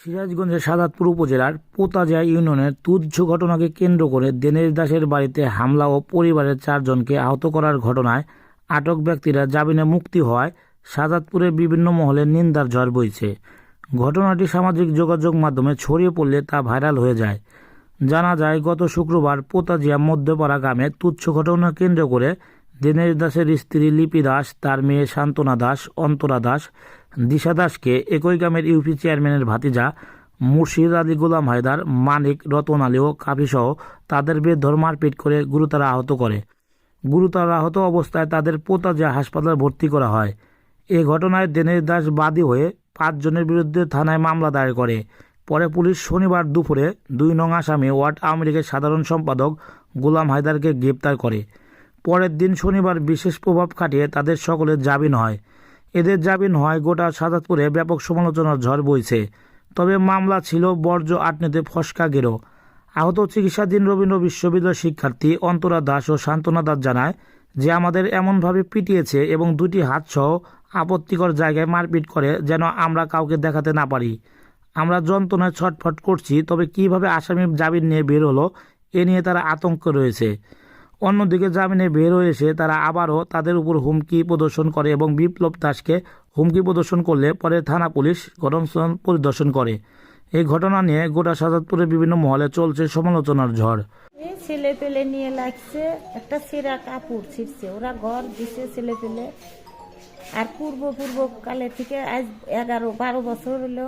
সিরাজগঞ্জের সাদাতপুর উপজেলার পোতাজা ইউনিয়নের তুচ্ছ ঘটনাকে কেন্দ্র করে দীনেশ দাসের বাড়িতে হামলা ও পরিবারের চারজনকে আহত করার ঘটনায় আটক ব্যক্তিরা জামিনে মুক্তি হওয়ায় সাদাতপুরের বিভিন্ন মহলে নিন্দার ঝড় বইছে। ঘটনাটি সামাজিক যোগাযোগ মাধ্যমে ছড়িয়ে পড়লে তা ভাইরাল হয়ে যায়। জানা যায়, গত শুক্রবার পোতাজিয়া মধ্যপাড়া গ্রামে তুচ্ছ ঘটনা কেন্দ্র করে দীনেশ দাসের স্ত্রী লিপি দাস, তার মেয়ে শান্তনা দাস, অন্তরা দাস দিশা দাসকে একই গ্রামের ইউপি চেয়ারম্যানের ভাতিজা মুর্শিদ আলী গোলাম হায়দার, মানিক, রতন আলী ও কাফিসহ তাদের বেধর মারপিট করে গুরুতর আহত করে। গুরুতর আহত অবস্থায় তাদের পোতাজিয়া হাসপাতালে ভর্তি করা হয়। এ ঘটনায় দীনেশ দাস বাদী হয়ে পাঁচজনের বিরুদ্ধে থানায় মামলা দায়ের করে। পরে পুলিশ শনিবার দুপুরে দুই নং আসামি ওয়ার্ড আওয়ামী লীগের সাধারণ সম্পাদক গোলাম হায়দারকে গ্রেপ্তার করে। পরের দিন শনিবার বিশেষ প্রভাব খাটিয়ে তাদের সকলের জামিন হয়। এদের জামিন হয় গোটা সাদাতপুরে ব্যাপক সমালোচনার ঝড় বইছে। তবে মামলা ছিল বর্জ্য আটনেতে ফসকা গেরো। আহত চিকিৎসাধীন রবীন্দ্র বিশ্ববিদ্যালয় শিক্ষার্থী অন্তরা দাস ও শান্তনা দাস জানায় যে আমাদের এমনভাবে পিটিয়েছে এবং দুটি হাতসহ আপত্তিকর জায়গায় মারপিট করে যেন আমরা কাউকে দেখাতে না পারি। আমরা যন্ত্রণায় ছটফট করছি, তবে কীভাবে আসামি জামিন নিয়ে বের হলো, এ নিয়ে তারা আতঙ্ক রয়েছে। অন্যদিকে জামিনে বের হয়ে এসে তারা আবারও তাদের উপর হুমকি প্রদর্শন করে এবং বিপ্লব দাসকে হুমকি প্রদর্শন করলে পরে থানা পুলিশ ঘটনাস্থল পরিদর্শন করে। এই ঘটনা নিয়ে গোটা সাজাদপুরের বিভিন্ন মহলে চলছে সমালোচনার ঝড়। এই ছেলে পেলে নিয়ে লাগছে একটা সেরা কাপড় ছিটছে ওরা ঘর দিছে ছেলে পেলে আর পূর্ব পূর্ব কালে থেকে আজ এগারো, বারো বছর হলো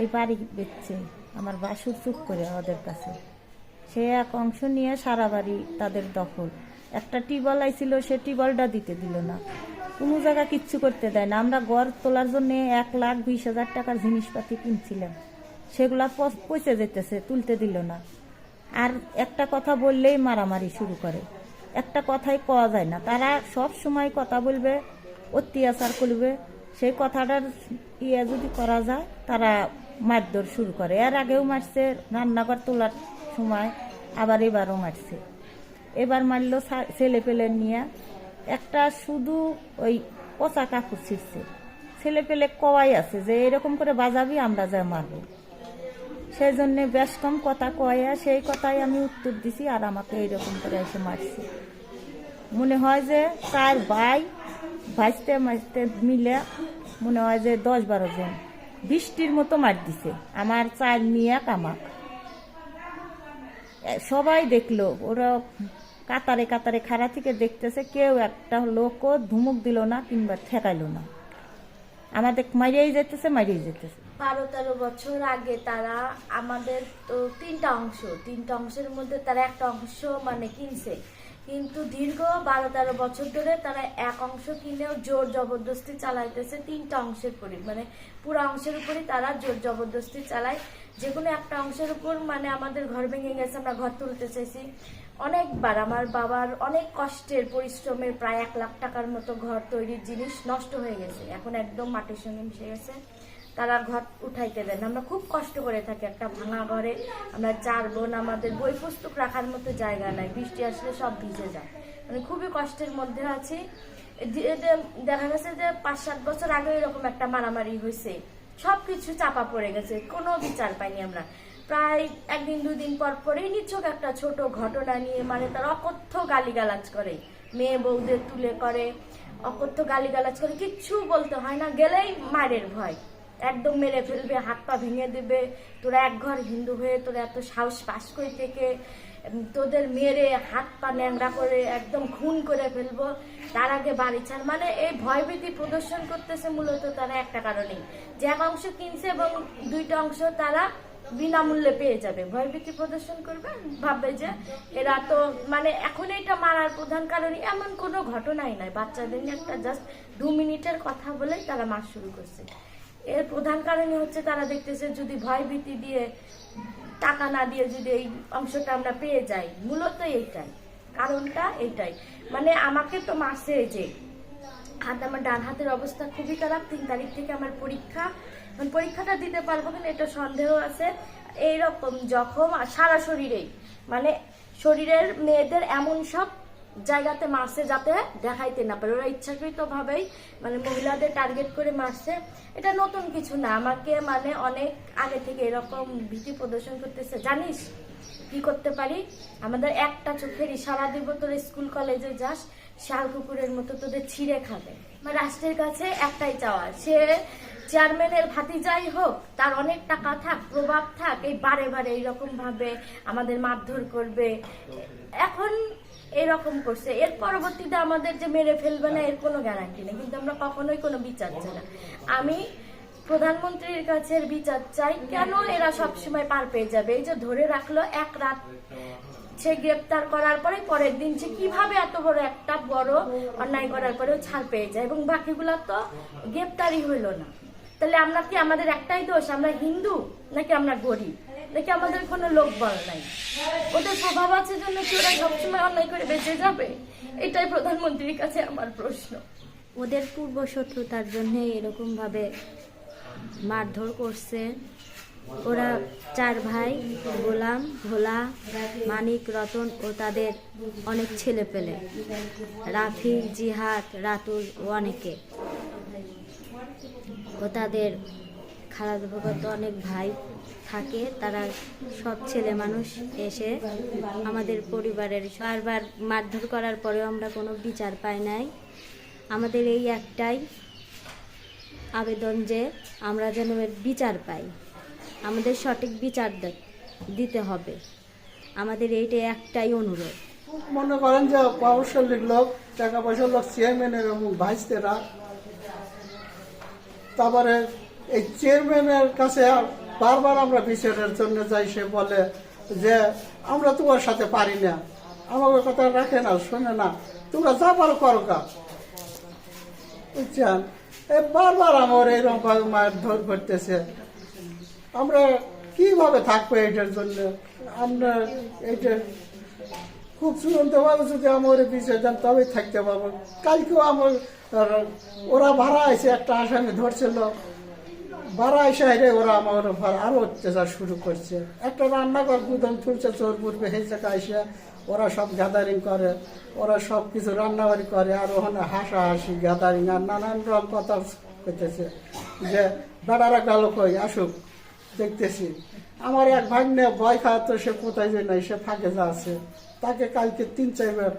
এই বাড়ি বেচছে। আমার বাসুর চুপ করে ওদের কাছে। সে এক অংশ নিয়ে সারা বাড়ি তাদের দখল। একটা টিবল আইছিল, সে টিবলটা দিতে দিল না। কোনো জায়গা কিচ্ছু করতে দেয় না। আমরা ঘর তোলার জন্য এক লাখ বিশ হাজার টাকার জিনিসপাতি কিনছিলাম। সেগুলা পচ- যেতেছে, তুলতে দিল না। আর একটা কথা বললেই মারামারি শুরু করে। একটা কথাই কওয়া যায় না। তারা সব সময় কথা বলবে, অত্যাচার করবে। সেই কথাটার ইয়ে যদি করা যায়, তারা মারধর শুরু করে। এর আগেও মারছে, রান্নাঘর তোলার সময়। আবার এবারও মারছে। এবার মারলো ছেলে পেলে নিয়ে। একটা শুধু ওই পচা কাপড় ছিঁড়ছে। ছেলে পেলে কওয়াই আছে যে, এরকম করে বাজাবি, আমরা যা মারবো। সেই জন্য বেশ কম কথা কয়া সেই কথাই আমি উত্তর দিছি আর আমাকে এইরকম করে এসে মারছে। মনে হয় যে চার ভাই ভাইতে মাইতে মিলে মনে হয় যে দশ বারো জন। বৃষ্টির মতো মার দিছে। আমার চার মিয়া কামাক। সবাই দেখল। ওরা কাতারে কাতারে খাড়া থেকে দেখতেছে, কেউ একটা লোকও ধুমুক দিল না কিংবা ঠেকাইলো না। আমাদের মারিয়াই যেতেছে মারিয়াই যেতেছে। বারো তেরো বছর আগে তারা আমাদের তো তিনটা অংশ, তিনটা অংশের মধ্যে তারা একটা অংশ মানে কিনছে। কিন্তু দীর্ঘ বারো তেরো বছর ধরে তারা এক অংশ কিনেও জোর জবরদস্তি চালাইতেছে তিনটা অংশের পরে মানে পুরো অংশের উপরই তারা জোর জবরদস্তি চালায়। যে কোনো একটা অংশের উপর মানে আমাদের ঘর ভেঙে গেছে, আমরা ঘর তুলতে চাইছি। অনেকবার আমার বাবার অনেক কষ্টের পরিশ্রমের প্রায় এক লাখ টাকার মতো ঘর তৈরির জিনিস নষ্ট হয়ে গেছে। এখন একদম মাটির সঙ্গে মিশে গেছে। তারা ঘর উঠাইতে দেন। আমরা খুব কষ্ট করে থাকি। একটা ভাঙা ঘরে আমরা চার বোন, আমাদের বই পুস্তক রাখার মতো জায়গা নাই। বৃষ্টি আসলে সব ভিজে যায়। মানে খুবই কষ্টের মধ্যে আছি। দেখা গেছে যে পাঁচ সাত বছর আগে এরকম একটা মারামারি হয়েছে। সব কিছু চাপা পড়ে গেছে। কোনো বিচার পাইনি আমরা। প্রায় একদিন, দুদিন পর পরেই নিচ্ছক একটা ছোট ঘটনা নিয়ে মানে তার অকথ্য গালিগালাজ করে। মেয়ে বউদের তুলে করে। অকথ্য গালিগালাজ করে। কিচ্ছু বলতে হয় না। গেলেই মারের ভয়। একদম মেরে ফেলবে হাত পা ভেঙে দেবে। তোরা এক ঘর হিন্দু হয়ে তোরা এত সাহস পাস করে থেকে? তোদের মেরে হাত পা ন্যাংরা করে একদম খুন করে ফেলব। তার আগে বাড়ি ছাড়। মানে এই ভয়ভীতি প্রদর্শন করতেছে মূলত তারা একটা কারণেই। যে এক অংশ কিনছে এবং দুইটা অংশ তারা বিনামূল্যে পেয়ে যাবে। ভয়ভীতি প্রদর্শন করবে, ভাববে যে এরা তো মানে এখন এটা মারার প্রধান কারণ। এমন কোনো ঘটনাই নাই। বাচ্চাদের নিয়ে একটা জাস্ট দু মিনিটের কথা বলেই তারা মার শুরু করছে। এর প্রধান কারণই হচ্ছে তারা দেখতেছে যদি ভয়ভীতি দিয়ে, টাকা না দিয়ে যদি এই অংশটা আমরা পেয়ে যাই, মূলত এইটাই। কারণটা এইটাই মানে আমাকে তো মাসে যে, হাত আমার ডান হাতের অবস্থা খুবই খারাপ, তিন তারিখ থেকে আমার পরীক্ষা। এখন পরীক্ষাটা দিতে পারব কিনা এটা সন্দেহ আছে। এইরকম জখম সারা শরীরেই। মানে শরীরের মেয়েদের এমন সব জায়গাতে মারছে যাতে দেখাইতে না পারে। ওরা ইচ্ছাকৃত ভাবেই মানে মহিলাদের টার্গেট করে মারছে। এটা নতুন কিছু না। আমাকে মানে অনেক আগে থেকে এরকম ভীতি প্রদর্শন করতেছে। জানিস কি করতে পারি? আমাদের একটা চোখের ইশারা দিব তোর স্কুল কলেজে যাস শাল কুকুরের মতো তোদের ছিঁড়ে খাবে। আমার রাষ্ট্রের কাছে একটাই চাওয়া, সে চেয়ারম্যানের ভাতিজাই হোক, তার অনেক টাকা থাক, প্রভাব থাক, এই বারে বারে এইরকম ভাবে আমাদের মারধর করবে। এখন এরকম করছে। এর পরবর্তীতে আমাদের যে মেরে ফেলবে না, এর কোনো গ্যারান্টি নেই। কিন্তু আমরা কখনোই কোনো বিচার চাই না। আমি প্রধানমন্ত্রীর কাছে বিচার চাই, কেন এরা সবসময় পার পেয়ে যাবে? এই যে ধরে রাখল, এক রাত সে গ্রেপ্তার করার পরে পরের দিন সে কীভাবে এত বড় একটা বড় অন্যায় করার পরেও ছাড় পেয়ে যায়? এবং বাকিগুলো তো গ্রেপ্তারই হইল না। তাহলে আমরা কি আমাদের একটাই দোষ? আমরা হিন্দু নাকি আমরা গরিব? নাকি আমাদের কোনো লোক বল নাই। ওদের প্রভাব আছে জন্য কি ওরা সবসময় অন্যায় করে বেঁচে যাবে? এটাই প্রধানমন্ত্রীর কাছে আমার প্রশ্ন। ওদের পূর্ব শত্রুতার জন্য এরকম ভাবে মারধর করছে। ওরা চার ভাই, গোলাম, ভোলা, মানিক, রতন ও তাদের অনেক ছেলে পেলে। রাফি, জিহাদ, রাতুল ও অনেকে। ও তাদের খালাদ ভগত অনেক ভাই থাকে, তারা সব ছেলে মানুষ এসে আমাদের পরিবারের বারবার মারধর করার পরেও আমরা কোনো বিচার পাই নাই। আমাদের এই একটাই আবেদন যে আমরা যেন এর বিচার পাই। আমাদের সঠিক বিচার দিতে হবে। আমাদের এইটাই একটাই অনুরোধ। মনে করেন যে প্রভাবশালী লোক টাকা পয়সার লোক চেয়ারম্যানের এবং ভাইসেরা তারপরে এই চেয়ারম্যানের কাছে বারবার আমরা বিচারের জন্য যাই, সে বলে যে, আমরা তোমার সাথে পারি না। আমাকে কথা রাখে না, শোনে না। তোমরা যা পারো করো কা বুঝছেন? বারবার আমার এইরকম ভাবে মায়ের ধর করতেছে। আমরা কীভাবে থাকব এটার জন্য? আমরা এটা খুব চূড়ান্তভাবে যদি আমার বিষয় দেন, তবেই থাকতে পারব। কালকেও আমার ওরা ভাড়া এসে একটা আসামি ধরছিল। ভাড়া এসে হেরে ওরা আমার উপর আরও অত্যাচার শুরু করছে। একটা রান্নাঘর গুদাম তুলছে, চোর পূর্বে সেই জায়গায় ওরা সব গ্যাদারিং করে, ওরা সব কিছু রান্নাবাড়ি করে, আর ওখানে হাসাহাসি গ্যাদারিং আর নানান রকম কথা করতেছে যে, বেড়ারা গেল কই? আসুক। দেখতেছি। আমার এক ভাগ্নে ভয় খাওয়াতো সে কোথায় যায় নাই, সে ফাঁকে যা আছে। তাকে কালকে তিন, চারবার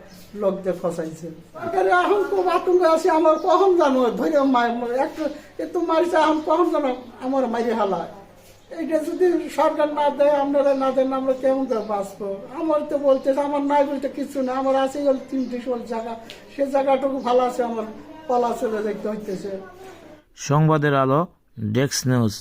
লোক দিয়ে ফসাইছে। এখানে খুব আতঙ্ক আছে, আমার কখন জানো? ধরে একটু একটু মারিছে, এখন কখন জানো? আমার মারি হালা। এইটা যদি সরকার না দেয়, আপনারা না দেন, আমরা কেমন করে বাঁচবো? আমার তো বলতেছে, আমার নাই বলতে কিছু না। আমার আছে গেল তিনটি ষোল জায়গা। সে জায়গাটুকু ভালো আছে, আমার পালা চলে দেখতে হইতেছে। সংবাদের আলো ডেস্ক নিউজ